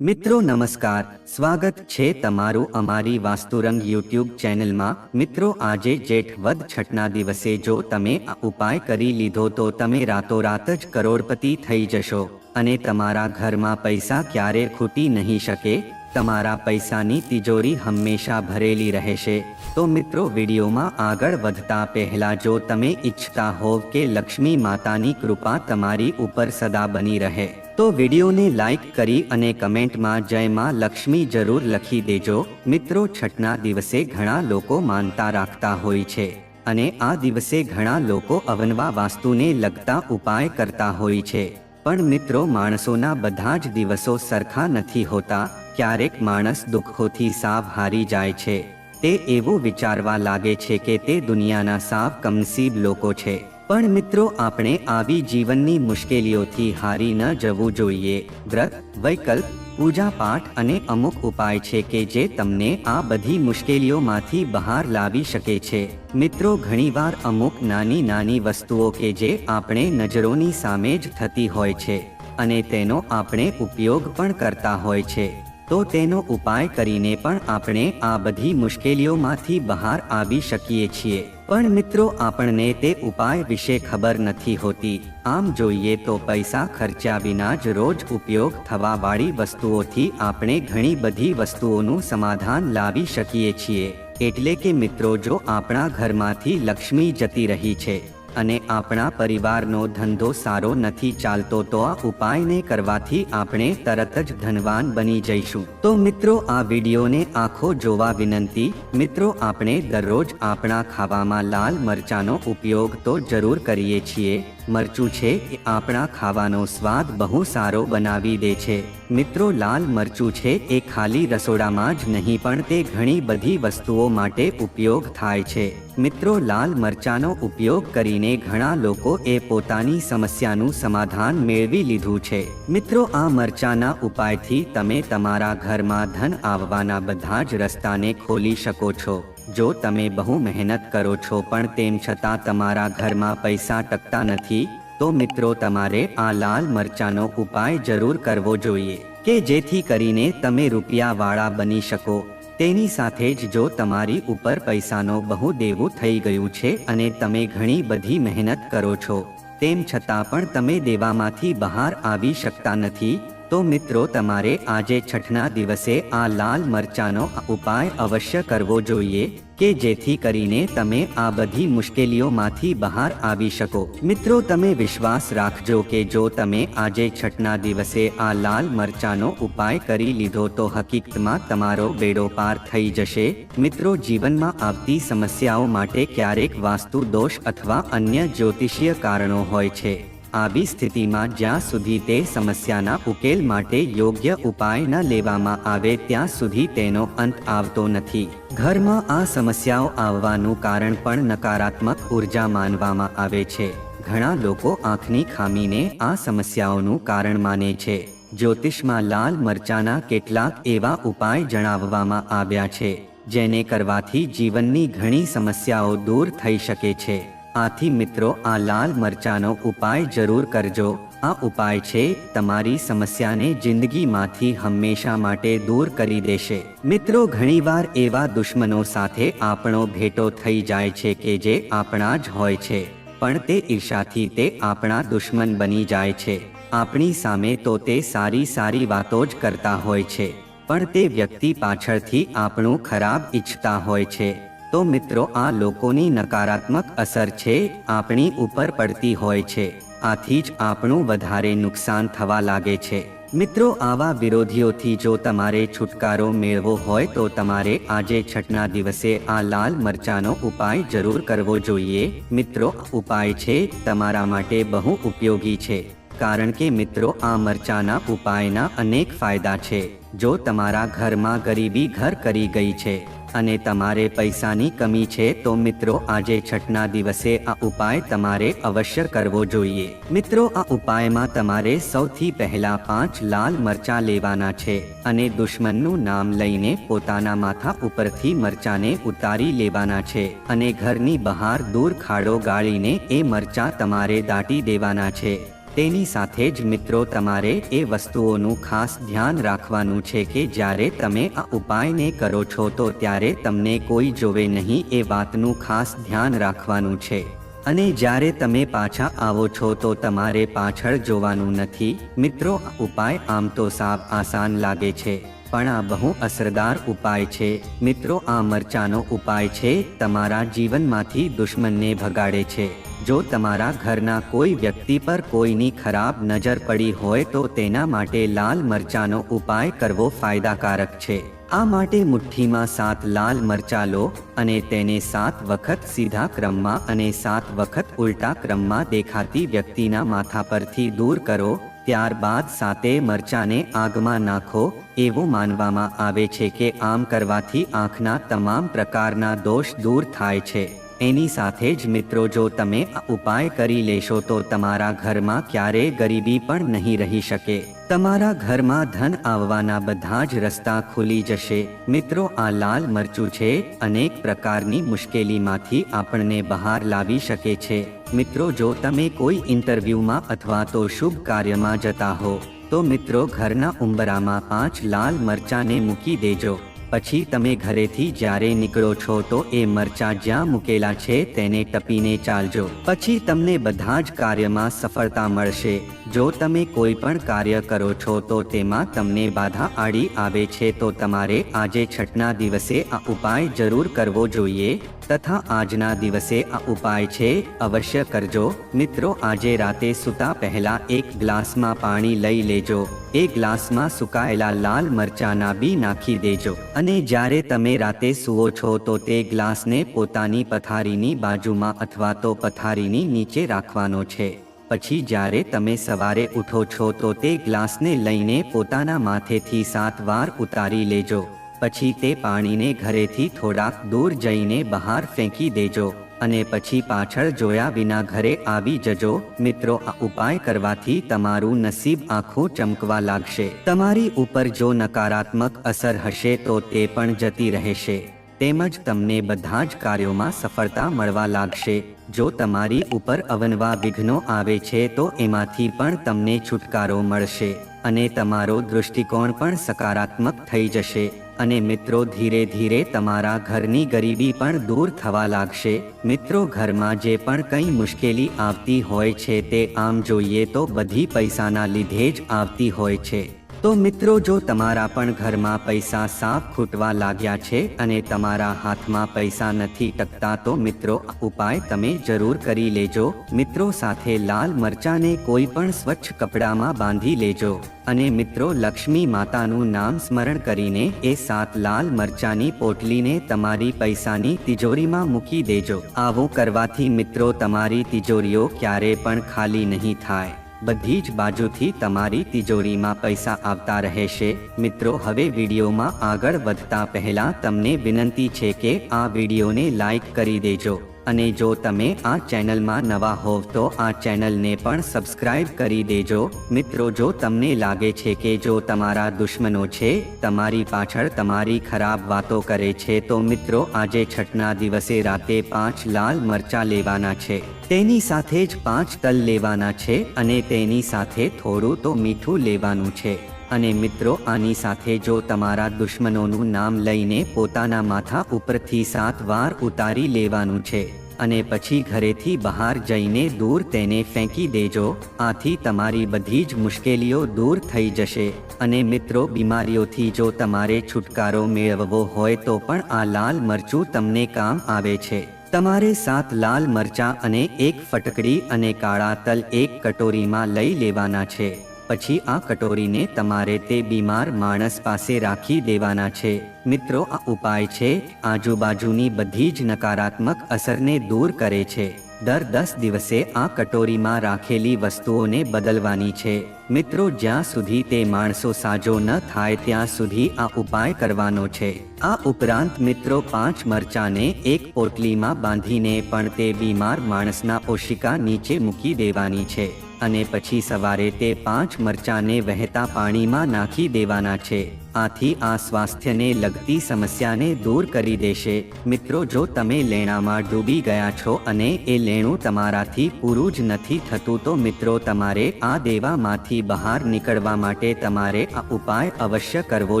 મિત્રો, નમસ્કાર. સ્વાગત છે તમારું અમારી વાસ્તુરંગ યુટ્યુબ ચેનલમાં. મિત્રો, આજે જેઠ વદ છઠના દિવસે જો તમે આ ઉપાય કરી લીધો તો તમે રાતોરાત જ કરોડપતિ થઈ જશો. અને તમારા ઘરમાં પૈસા ક્યારે ખૂટી નહીં શકે? તમારા પૈસાની તિજોરી હંમેશા ભરેલી રહેશે. તો મિત્રો, વિડીયોમાં આગળ વધતા પહેલા જો તમે ઈચ્છતા હોવ કે લક્ષ્મી માતાની કૃપા તમારી ઉપર સદા બની રહે. તો વિડીયોને લાઈક કરી અને કમેન્ટમાં જય માં લક્ષ્મી જરૂર લખી દેજો. મિત્રો, છઠના દિવસે ઘણા લોકો માનતા રાખતા હોય છે અને આ દિવસે ઘણા લોકો અવનવા વાસ્તુને લગતા ઉપાય કરતા હોય છે. પણ મિત્રો, માણસોના બધા જ દિવસો સરખા નથી હોતા. ક્યારેક માણસ દુઃખોથી સાવ હારી જાય છે. તે એવું વિચારવા લાગે છે કે તે દુનિયાના સાવ કમસીબ લોકો છે. પણ મિત્રો, આપણે આવી જીવનની મુશ્કેલીઓથી હારી ન જવું જોઈએ. વ્રત, વૈકલ્પ, પૂજા પાઠ અને અમુક ઉપાય છે કે જે તમને આ બધી મુશ્કેલીઓમાંથી બહાર લાવી શકે છે. મિત્રો, ઘણીવાર અમુક નાની નાની વસ્તુઓ કે જે આપણે નજરોની સામે જ થતી હોય છે અને તેનો આપણે ઉપયોગ પણ કરતા હોય છે. તો તેનો ઉપાય કરીને પણ આપણે આ બધી મુશ્કેલીઓમાંથી બહાર આવી શકીએ છીએ. પણ મિત્રો, આપણને તે ઉપાય વિશે ખબર નથી હોતી. આમ જોઈએ તો પૈસા ખર્ચ્યા વિના જ રોજ ઉપયોગ થવાવાળી વસ્તુઓથી આપણે ઘણી બધી વસ્તુઓનું સમાધાન લાવી શકીએ છીએ. એટલે કે મિત્રો, જો આપણા ઘરમાંથી લક્ષ્મી જતી રહી છે અને આપણા પરિવારનો ધંધો સારો નથી ચાલતો તો આ ઉપાયને કરવાથી આપણે તરત જ ધનવાન બની જઈશું. તો મિત્રો, આ વિડીયોને આખો જોવા વિનંતી. મિત્રો, આપણે દરરોજ આપણા ખાવામાં લાલ મરચાનો ઉપયોગ તો જરૂર કરીએ છીએ. મરચું છે એ આપણા ખાવાનો સ્વાદ બહુ સારો બનાવી દે છે. મિત્રો, લાલ મરચું છે એ ખાલી રસોડામાં જ નહીં, પણ તે ઘણી બધી વસ્તુઓ માટે ઉપયોગ થાય છે. મિત્રો, લાલ મરચાનો ઉપયોગ કરીને ઘણા લોકો એ પોતાની સમસ્યાનું સમાધાન મેળવી લીધું છે. મિત્રો, આ મરચાના ઉપાયથી તમે તમારા ઘરમાં ધન આવવાના બધા જ રસ્તાને ખોલી શકો છો. જો તમે બહુ મહેનત કરો છો પણ તેમ છતાં તમારા ઘરમાં પૈસા ટકતા નથી, તો મિત્રો તમારે આ લાલ મરચાનો ઉપાય જરૂર કરવો જોઈએ કે જેથી કરીને તમે રૂપિયાવાળા બની શકો. તેની સાથે જ જો તમારી ઉપર પૈસાનો બહુ દેવું થઈ ગયું છે અને તમે ઘણી બધી મહેનત કરો છો, તેમ છતાં પણ તમે દેવામાંથી બહાર આવી શકતા નથી તો મિત્રો, તમારે આજે છઠના દિવસે આ લાલ મરચાનો ઉપાય અવશ્ય કરવો જોઈએ કે જેથી કરીને તમે આ બધી મુશ્કેલીઓમાંથી બહાર આવી શકો. મિત્રો, તમે વિશ્વાસ રાખજો કે જો તમે આજે છઠના દિવસે આ લાલ મરચાનો ઉપાય કરી લીધો તો હકીકતમાં તમારો બેડો પાર થઈ જશે. મિત્રો, જીવનમાં આવતી સમસ્યાઓ માટે ક્યારેક વાસ્તુ દોષ અથવા અન્ય જ્યોતિષીય કારણો હોય છે. આવી સ્થિતિમાં જ્યાં સુધી તે સમસ્યાના ઉકેલ માટે યોગ્ય ઉપાય ન લેવામાં આવે ત્યાં સુધી તેનો અંત આવતો નથી. ઘરમાં આ સમસ્યાઓ આવવાનું કારણ પણ નકારાત્મક ઊર્જા માનવામાં આવે છે. ઘણા લોકો આંખની ખામીને આ સમસ્યાઓનું કારણ માને છે. જ્યોતિષમાં લાલ મરચાના કેટલાક એવા ઉપાય જણાવવામાં આવ્યા છે, જેને કરવાથી જીવનની ઘણી સમસ્યાઓ દૂર થઈ શકે છે. આથી મિત્રો, આ લાલ મરચાનો ઉપાય જરૂર કરજો. આ ઉપાય છે, તમારી સમસ્યાને જિંદગીમાંથી હંમેશા માટે દૂર કરી દેશે. મિત્રો, ઘણીવાર એવા દુશ્મનો સાથે આપણો ભેટો થઈ જાય છે કે જે આપણા જ હોય છે. પણ તે ઈર્ષાથી તે આપણા દુશ્મન બની જાય છે. આપણી સામે તો તે સારી સારી વાતો જ કરતા હોય છે. પણ તે વ્યક્તિ પાછળથી આપણું ખરાબ ઈચ્છતા હોય છે. તો મિત્રો, આ લોકોની નકારાત્મક અસર છે, આપણી ઉપર પડતી હોય છે. આથી જ આપણું વધારે નુકસાન થવા લાગે છે. મિત્રો, આવા વિરોધીઓથી જો તમારે છુટકારો મેળવો હોય, તો તમારે આજે છઠના દિવસે આ લાલ મરચાનો ઉપાય જરૂર કરવો જોઈએ. મિત્રો, ઉપાય છે, તમારા માટે બહુ ઉપયોગી છે. કારણ કે મિત્રો, આ મરચાના ઉપાયના અનેક ફાયદા છે. જો તમારા ઘરમાં ગરીબી ઘર કરી ગઈ છે અને તમારે પૈસાની કમી છે, તો મિત્રો, આજે છઠના દિવસે આ ઉપાય તમારે અવશ્ય કરવો જોઈએ. મિત્રો, આ ઉપાયમાં તમારે સૌથી પહેલા પાંચ લાલ મરચા લેવાના છે અને દુશ્મનનું નામ લઈને પોતાના માથા ઉપરથી મરચાને ઉતારી લેવાના છે અને ઘરની બહાર દૂર ખાડો ગાળીને એ મરચા તમારે દાટી દેવાના છે. તેની સાથે જ મિત્રો તમારે એ વસ્તુઓનું ખાસ ધ્યાન રાખવાનું છે કે જ્યારે તમે આ ઉપાયને કરો છો તો ત્યારે તમને કોઈ જોવે નહીં એ વાતનું ખાસ ધ્યાન રાખવાનું છે. અને જ્યારે તમે પાછા આવો છો તો તમારે પાછળ જોવાનું નથી. મિત્રો ઉપાય આમ તો સાવ આસાન લાગે છે, પણ આ બહુ અસરદાર ઉપાય છે. મિત્રો, આ મરચાનો ઉપાય છે, તમારા જીવનમાંથી દુશ્મનને ભગાડે છે. જો તમારા ઘરના કોઈ વ્યક્તિ પર કોઈની ખરાબ નજર પડી હોય તો તેના માટે લાલ મરચાનો ઉપાય કરવો ફાયદાકારક છે. આ માટે મુઠ્ઠીમાં સાત લાલ મરચા લો અને તેને સાત વખત સીધા ક્રમમાં અને સાત વખત ઉલટા ક્રમમાં દેખાતી વ્યક્તિના માથા પરથી દૂર કરો, ત્યારબાદ સાતે મરચાને આગમાં નાખો, એવું માનવામાં આવે છે કે આમ કરવાથી આંખના તમામ પ્રકારના દોષ દૂર થાય છે. એની સાથે જ મિત્રો, જો તમે આ ઉપાય કરી લેશો તો તમારા ઘરમાં ક્યારેય ગરીબી પણ નહીં રહી શકે. તમારા ઘરમાં ધન આવવાના બધા જ રસ્તા ખુલી જશે. મિત્રો, આ લાલ મરચું છે, અનેક પ્રકારની મુશ્કેલીમાંથી આપણને બહાર લાવી શકે છે. મિત્રો, જો તમે કોઈ ઇન્ટરવ્યૂમાં અથવા તો શુભ કાર્યમાં જતા હો, તો મિત્રો, ઘરના ઉંબરામાં પાંચ લાલ મરચાને મૂકી દેજો. પછી તમે ઘરેથી જ્યારે નીકળો છો તો એ મરચા જ્યાં મૂકેલા છે તેને ટપીને ચાલજો. પછી તમને બધા જ કાર્યમાં સફળતા મળશે. જો તમે કોઈ પણ કાર્ય કરો છો તો તેમાં તમને બાધા આડી આવે છે તો તમારે આજે છઠના દિવસે આ ઉપાય જરૂર કરવો જોઈએ. તથા આજના દિવસે આ ઉપાય છે. અવશ્ય કરજો. મિત્રો, આજે રાતે સૂતા પહેલા એક ગ્લાસમાં પાણી લઈ લેજો. એ ગ્લાસમાં સુકાયેલા લાલ મરચાના બી નાખી દેજો. અને જ્યારે તમે રાતે સુવો છો, તો તે ગ્લાસને પોતાની પથારીની બાજુમાં અથવા તો પથારીની નીચે રાખવાનો છે. પછી જ્યારે તમે સવારે ઉઠો છો, તો તે ગ્લાસને લઈને પોતાના માથેથી સાત વાર ઉતારી લેજો. પછી તે પાણીને ઘરેથી થોડાક દૂર જઈને બહાર ફેંકી દેજો અને પછી પાછળ જોયા વિના ઘરે આવી જજો. મિત્રો, આ ઉપાય કરવાથી તમારું નસીબ આખું ચમકવા લાગશે. તમારી ઉપર જો નકારાત્મક અસર હશે તો તે પણ જતી રહેશે. તેમજ તમને બધા જ કાર્યોમાં સફળતા મળવા લાગશે. જો તમારી ઉપર અવનવા વિઘ્નો આવે છે તો એમાંથી પણ તમને છુટકારો મળશે અને તમારો દૃષ્ટિકોણ પણ સકારાત્મક થઈ જશે. અને મિત્રો, ધીરે ધીરે તમારા ઘરની ગરીબી પણ દૂર થવા લાગશે. મિત્રો, ઘરમાં જે પણ કંઈ મુશ્કેલી આવતી હોય છે તે આમ જોઈએ તો બધી પૈસાના લીધે જ આવતી હોય છે. તો મિત્રો, જો તમારા પણ ઘરમાં પૈસા સાફ ખૂટવા લાગ્યા છે અને તમારા હાથમાં પૈસા નથી ટકતા, તો મિત્રો ઉપાય તમે જરૂર કરી લેજો. મિત્રો સાથે લાલ મરચાને કોઈ પણ સ્વચ્છ કપડામાં બાંધી લેજો અને મિત્રો, લક્ષ્મી માતાનું નામ સ્મરણ કરીને એ સાત લાલ મરચાની પોટલીને તમારી પૈસાની તિજોરીમાં મૂકી દેજો. આવું કરવાથી મિત્રો, તમારી તિજોરીઓ ક્યારે પણ ખાલી નહીં થાય. બધી જ બાજુથી તમારી તિજોરીમાં પૈસા આવતા રહેશે. મિત્રો, હવે વિડીયોમાં આગળ વધતા પહેલા તમને વિનંતી છે કે આ વિડીયોને લાઈક કરી દેજો. અને જો તમે આ ચેનલમાં નવા હોવ તો આ ચેનલને પણ સબસ્ક્રાઇબ કરી દેજો. મિત્રો, જો તમને લાગે છે કે જો તમારા દુશ્મનો છે, તમારી પાછળ તમારી ખરાબ વાતો કરે છે, તો મિત્રો, આજે છઠના દિવસે રાતે પાંચ લાલ મરચા લેવાના છે. તેની સાથે જ પાંચ તલ લેવાના છે અને તેની સાથે થોડું તો મીઠું લેવાનું છે. અને મિત્રો, આની સાથે જો તમારા દુશ્મનોનું નામ લઈને પોતાના માથા ઉપરથી સાત વાર ઉતારી લેવાનું છે અને પછી ઘરેથી બહાર જઈને દૂર તેને ફેંકી દેજો, આથી તમારી બધી જ મુશ્કેલીઓ દૂર થઈ જશે. અને મિત્રો, બીમારીઓથી જો તમારે છુટકારો મેળવવો હોય તો પણ આ લાલ મરચું તમને કામ આવે છે. તમારે સાત લાલ મરચાં અને એક ફટકડી અને કાળા તલ એક કટોરીમાં લઈ લેવાના છે. પછી આ કટોરીને તમારે તે બીમાર માણસ પાસે રાખી દેવાના છે. મિત્રો, આ ઉપાય છે, આજુબાજુની બધી જ નકારાત્મક અસરને દૂર કરે છે. દર દસ દિવસે આ કટોરીમાં રાખેલી વસ્તુઓને બદલવાની છે. મિત્રો, જ્યાં સુધી તે માણસો સાજો ન થાય ત્યાં સુધી આ ઉપાય કરવાનો છે. આ ઉપરાંત મિત્રો, પાંચ મરચાને એક પોટલીમાં બાંધીને પણ તે બીમાર માણસના ઓશિકા નીચે મૂકી દેવાની છે. અને પછી સવારે તે પાંચ મરચાંને વહેતા પાણીમાં નાખી દેવાના છે. આથી આ સ્વાસ્થ્યને લગતી સમસ્યાને દૂર કરી દેશે. મિત્રો, જો તમે લેણામાં ડૂબી ગયા છો અને એ લેણું તમારાથી પૂરું જ નથી થતું, તો મિત્રો, તમારે આ દેવામાંથી બહાર નીકળવા માટે તમારે આ ઉપાય અવશ્ય કરવો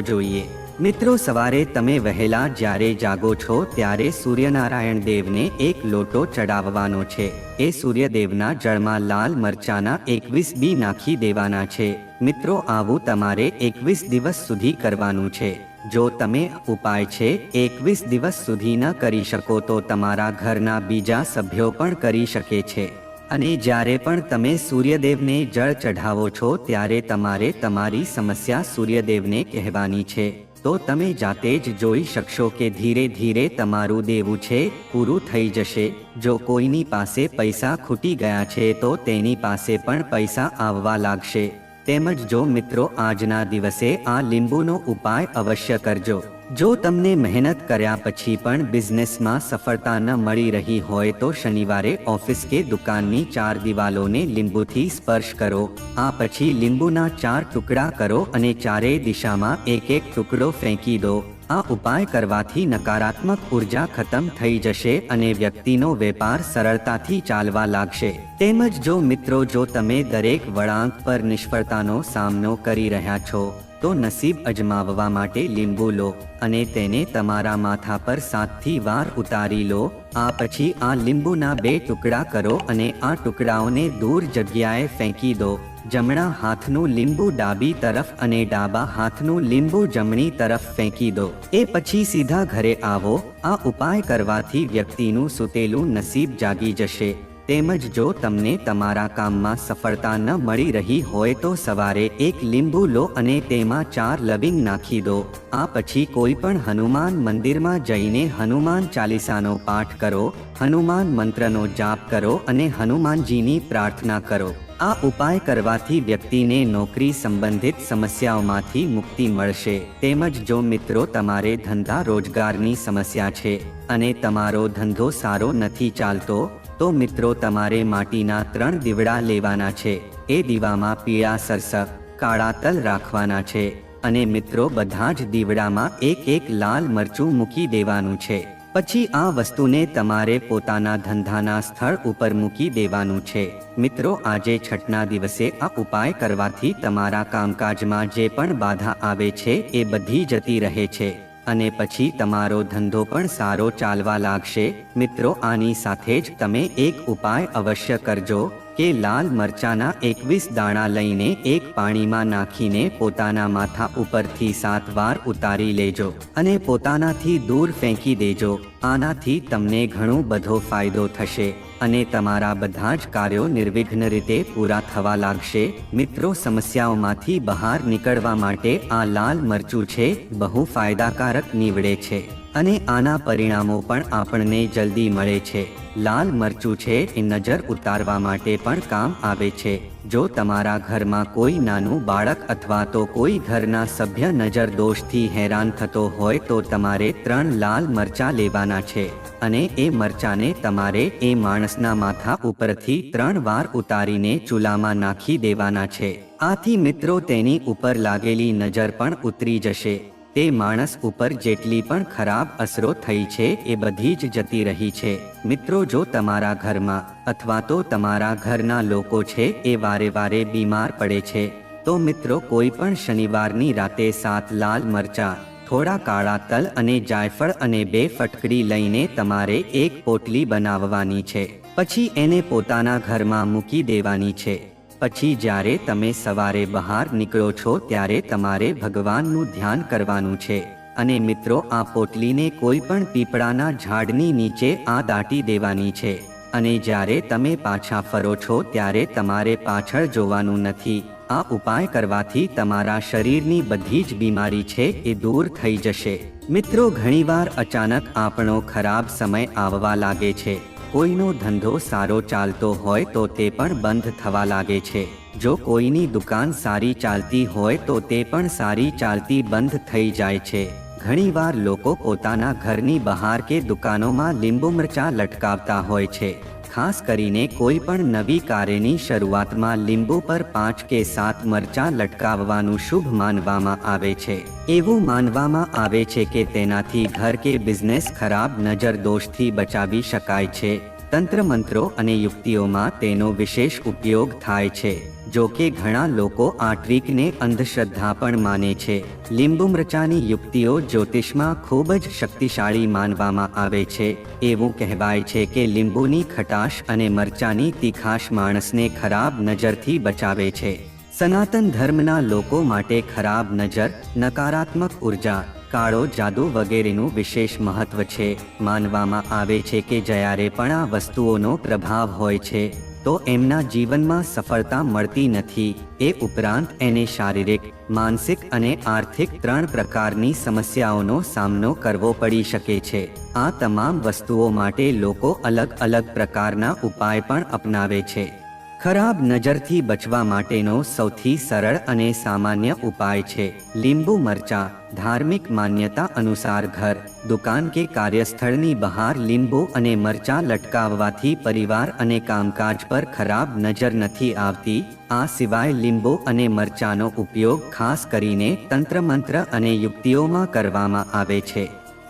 જોઈએ. મિત્રો, સવારે તમે વહેલા જ્યારે જાગો છો, ત્યારે સૂર્યનારાયણ દેવને એક લોટો ચડાવવાનો છે. એ સૂર્યદેવના જળમાં લાલ મરચાના એકવીસ બી નાખી દેવાના છે. મિત્રો, આવું તમારે એકવીસ દિવસ સુધી કરવાનું છે. જો તમે ઉપાય છે, એકવીસ દિવસ સુધી ન કરી શકો તો તમારા ઘરના બીજા સભ્યો પણ કરી શકે છે. અને જ્યારે પણ તમે સૂર્યદેવને જળ ચઢાવો છો, ત્યારે તમારે તમારી સમસ્યા સૂર્યદેવને કહેવાની છે. તો તમે જાતે જ જોઈ શકશો કે ધીરે ધીરે તમારું દેવું છે, પૂરું થઈ જશે. જો કોઈની પાસે પૈસા ખૂટી ગયા છે, તો તેની પાસે પણ પૈસા આવવા લાગશે. તેમજ જો મિત્રો, આજના દિવસે આ લીંબુનો ઉપાય અવશ્ય કરજો. જો તમને મહેનત કર્યા પછી પણ બિઝનેસમાં સફળતા ન મળી રહી હોય તો શનિવારે ઓફિસ કે દુકાનની ચાર દિવાલોને લીંબુથી સ્પર્શ કરો, આ પછી લીંબુના ચાર ટુકડા કરો અને ચારેય દિશામાં એક એક ટુકડો ફેંકી દો. આ ઉપાય કરવાથી નકારાત્મક ઊર્જા ખતમ થઈ જશે અને વ્યક્તિનો વેપાર સરળતાથી ચાલવા લાગશે. તેમજ જો મિત્રો જો તમે દરેક વળાંક પર નિષ્ફળતાનો સામનો કરી રહ્યા છો તો નસીબ અજમાવવા માટે લીંબુ લો અને તેને તમારા માથા પર સાતથી વાર ઉતારી લો. આ પછી આ લીંબુના બે ટુકડા કરો અને આ ટુકડાઓને દૂર જગ્યાએ ફેંકી દો. જમણા હાથનું લીંબુ ડાબી તરફ અને ડાબા હાથનું લીંબુ જમણી તરફ ફેંકી દો. એ પછી સીધા ઘરે આવો. આ ઉપાય કરવાથી વ્યક્તિનું સુતેલું નસીબ જાગી જશે. તેમજ જો તમને તમારા કામમાં સફળતા ન મળી રહી હોય તો સવારે એક લીંબુ લો અને તેમાં ચાર લવિંગ નાખી દો. આ પછી કોઈ પણ હનુમાન મંદિરમાં જઈને હનુમાન ચાલીસાનો પાઠ કરો, હનુમાન મંત્રનો જાપ કરો અને હનુમાનજીની પ્રાર્થના કરો. આ ઉપાય કરવાથી વ્યક્તિને નોકરી સંબંધિત સમસ્યાઓમાંથી મુક્તિ મળશે. તેમજ જો મિત્રો તમારે ધંધા રોજગારની સમસ્યા છે અને તમારો ધંધો સારો નથી ચાલતો તો મિત્રો તમારે માટીના ત્રણ દીવડા લેવાના છે. એ દીવામાં પીળા સરસક, કાળા તલ રાખવાના છે. અને મિત્રો બધા જ દીવડામાં એક એક લાલ મરચું મૂકી દેવાનું છે. પછી આ વસ્તુને તમારે પોતાના ધંધાના સ્થળ ઉપર મૂકી દેવાનું છે. મિત્રો આજે છઠના દિવસે આ ઉપાય કરવાથી તમારા કામકાજમાં જે પણ બાધા આવે છે એ બધી જતી રહે છે. અને પછી તમારો ધંધો પણ સારો ચાલવા લાગશે. મિત્રો, આની સાથે જ તમે એક ઉપાય અવશ્ય કરજો કે લાલ મરચાના એકવીસ દાણા લઈને એક પાણીમાં નાખીને પોતાના માથા ઉપરથી સાત વાર ઉતારી લેજો અને પોતાનાથી દૂર ફેંકી દેજો. આનાથી તમને ઘણો બધો ફાયદો થશે અને તમારા બધા જ કાર્યો નિર્વિઘ્ન રીતે પૂરા થવા લાગશે. મિત્રો, સમસ્યાઓમાંથી બહાર નીકળવા માટે આ લાલ મરચું છે, બહુ ફાયદાકારક નીવડે છે. અને આના પરિણામો પણ આપણને જલ્દી મળે છે. લાલ મરચું છે એ નજર ઉતારવા માટે પણ કામ આવે છે. જો તમારા ઘરમાં કોઈ નાનું બાળક અથવા તો કોઈ ઘરના સભ્ય નજર દોષથી હેરાન થતો હોય તો તમારે ત્રણ લાલ મરચા લેવાના છે. અને એ મરચાને તમારે એ માણસના માથા ઉપરથી ત્રણ વાર ઉતારીને ચૂલામાં નાખી દેવાના છે. આથી મિત્રો તેની ઉપર લાગેલી નજર પણ ઉતરી જશે. તે માણસ ઉપર જેટલી પણ ખરાબ અસરો થઈ છે, એ બધી જ જતી રહી છે. મિત્રો, જો તમારા ઘરમાં અથવા તો તમારા ઘરના લોકો છે, એ વારે વારે બીમાર પડે છે, તો મિત્રો, કોઈ પણ શનિવારની રાતે સાત લાલ મરચા, થોડા કાળા તલ અને જાયફળ અને બે ફટકડી લઈને તમારે એક પોટલી બનાવવાની છે. પછી એને પોતાના ઘરમાં મૂકી દેવાની છે. પછી જ્યારે તમે સવારે બહાર નીકળો છો ત્યારે તમારે ભગવાનનું ધ્યાન કરવાનું છે. અને મિત્રો, આ પોટલીને કોઈ પણ પીપળાના ઝાડની નીચે આ દાટી દેવાની છે. અને જ્યારે તમે પાછા ફરો છો ત્યારે તમારે પાછળ જોવાનું નથી. આ ઉપાય કરવાથી તમારા શરીરની બધી જ બીમારી છે એ દૂર થઈ જશે. મિત્રો, ઘણીવાર અચાનક આપણો ખરાબ સમય આવવા લાગે છે. કોઈનો ધંધો સારો ચાલતો હોય તો તે પણ બંધ થવા લાગે છે. જો કોઈની દુકાન સારી ચાલતી હોય તો તે પણ સારી ચાલતી બંધ થઈ જાય છે. ઘણીવાર લોકો પોતાના ઘરની બહાર કે દુકાનોમાં લીંબુ મરચા લટકાવતા હોય છે. ખાસ કરીને કોઈ પણ નવી કાર્યની શરૂઆતમાં લીંબુ પર પાંચ કે સાત મરચાં લટકાવવાનું શુભ માનવામાં આવે છે. એવું માનવામાં આવે છે કે તેનાથી ઘર કે બિઝનેસ ખરાબ નજર દોષથી બચાવી શકાય છે. તંત્ર મંત્રો અને યુક્તિઓમાં તેનો વિશેષ ઉપયોગ થાય છે, જો કે ઘણા લોકો આ ટ્રીકને અંધશ્રદ્ધા પણ માને છે. લીંબુ મરચાની યુક્તિઓ જ્યોતિષમાં ખૂબ જ શક્તિશાળી માનવામાં આવે છે. એવું કહેવાય છે કે લીંબુની ખટાશ અને મરચાની તીખાશ માણસને ખરાબ નજરથી બચાવે છે. સનાતન ધર્મના લોકો માટે ખરાબ નજર, નકારાત્મક ઊર્જા કાળો જાદુ વગેરેનું વિશેષ મહત્વ છે. માનવામાં આવે છે કે જ્યારે પણ આ વસ્તુઓનો પ્રભાવ હોય છે, તો એમના જીવનમાં સફળતા મળતી નથી. એ ઉપરાંત એને શારીરિક, માનસિક અને આર્થિક ત્રણ પ્રકારની સમસ્યાઓનો સામનો કરવો પડી શકે છે. આ તમામ વસ્તુઓ માટે લોકો અલગ અલગ પ્રકારના ઉપાય પણ અપનાવે છે. ખરાબ નજરથી બચવા માટેનો સૌથી સરળ અને સામાન્ય ઉપાય છે. લીંબુ મરચા, ધાર્મિક માન્યતા અનુસાર ઘર, દુકાન કે કાર્યસ્થળની બહાર લીંબુ અને મરચા લટકાવવાથી પરિવાર અને કામકાજ પર ખરાબ નજર નથી આવતી. આ સિવાય લીંબુ અને મરચાનો ઉપયોગ ખાસ કરીને તંત્ર મંત્ર અને યુક્તિઓમાં કરવામાં આવે છે.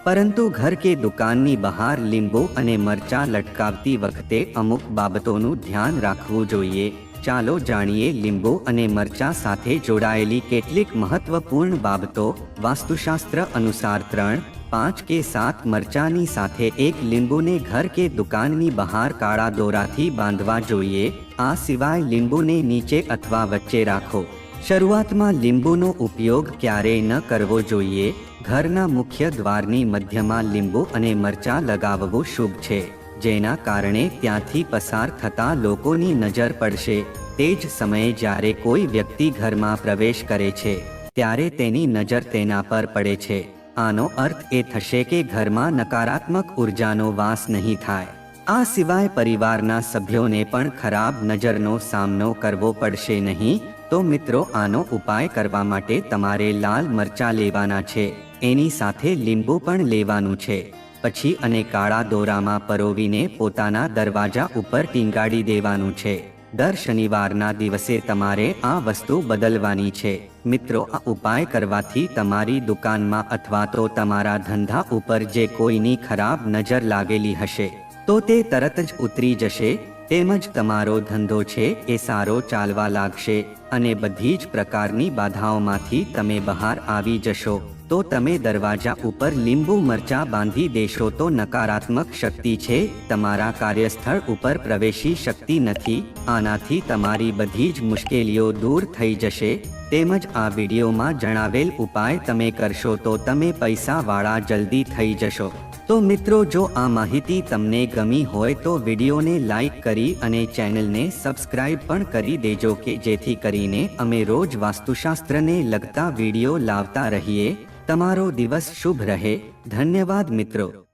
પરંતુ ઘર કે દુકાનની બહાર લીંબુ અને મરચા લટકાવતી વખતે અમુક બાબતોનું ધ્યાન રાખવું જોઈએ. ચાલો જાણીએ લીંબુ અને મરચા સાથે જોડાયેલી કેટલીક મહત્વપૂર્ણ બાબતો. વાસ્તુશાસ્ત્ર અનુસાર ત્રણ, પાંચ કે સાત મરચાની સાથે એક લીંબુને ઘર કે દુકાનની બહાર કાળા દોરાથી બાંધવા જોઈએ. આ સિવાય લીંબુને નીચે અથવા વચ્ચે રાખો. શરૂઆતમાં લીંબુનો ઉપયોગ ક્યારેય ન કરવો જોઈએ. ઘરના મુખ્ય દ્વારની મધ્યમાં લીંબુ અને મરચાં લગાવવું શુભ છે. જેના કારણે ત્યાંથી પસાર થતા લોકોની નજર પડશે. તે જ સમયે જ્યારે કોઈ વ્યક્તિ ઘરમાં પ્રવેશ કરે છે, ત્યારે તેની નજર તેના પર પડે છે. આનો અર્થ એ થશે કે ઘરમાં નકારાત્મક ઉર્જાનો વાસ નહીં થાય. આ સિવાય પરિવારના સભ્યોને પણ ખરાબ નજરનો સામનો કરવો પડશે નહીં. તો મિત્રો, આનો ઉપાય કરવા માટે તમારે લાલ મરચા લેવાના છે. એની સાથે લીંબુ પણ લેવાનું છે. પછી અને કાળા દોરામાં પરોવીને પોતાના દરવાજા ઉપર ટીંગાડી દેવાનું છે. દર શનિવારના દિવસે તમારે આ વસ્તુ બદલવાની છે. મિત્રો, આ ઉપાય કરવાથી તમારી દુકાનમાં અથવા તો તમારા ધંધા ઉપર જે કોઈની ખરાબ નજર લાગેલી હશે, તો તે તરત જ ઉતરી જશે. તેમજ તમારો ધંધો છે એ સારો ચાલવા લાગશે અને બધી જ પ્રકારની બાધાઓમાંથી તમે બહાર આવી જશો. તો તમે દરવાજા ઉપર લીંબુ મરચા બાંધી દેશો તો નકારાત્મક શક્તિ છે. તમારા કાર્યસ્થળ ઉપર પ્રવેશી શક્તિ નથી. આનાથી તમારી બધી જ મુશ્કેલીઓ દૂર થઈ જશે. તેમજ આ વિડીયોમાં જણાવેલ ઉપાય તમે કરશો તો તમે પૈસાવાળા જલ્દી થઈ જશો. તો મિત્રો જો આ માહિતી તમને ગમી હોય તો વિડીયોને લાઈક કરી અને ચેનલને સબસ્ક્રાઇબ પણ કરી દેજો કે જેથી કરીને અમે રોજ વાસ્તુશાસ્ત્રને લગતા વીડિયો લાવતા રહીએ. તમારો દિવસ શુભ રહે. ધન્યવાદ મિત્રો.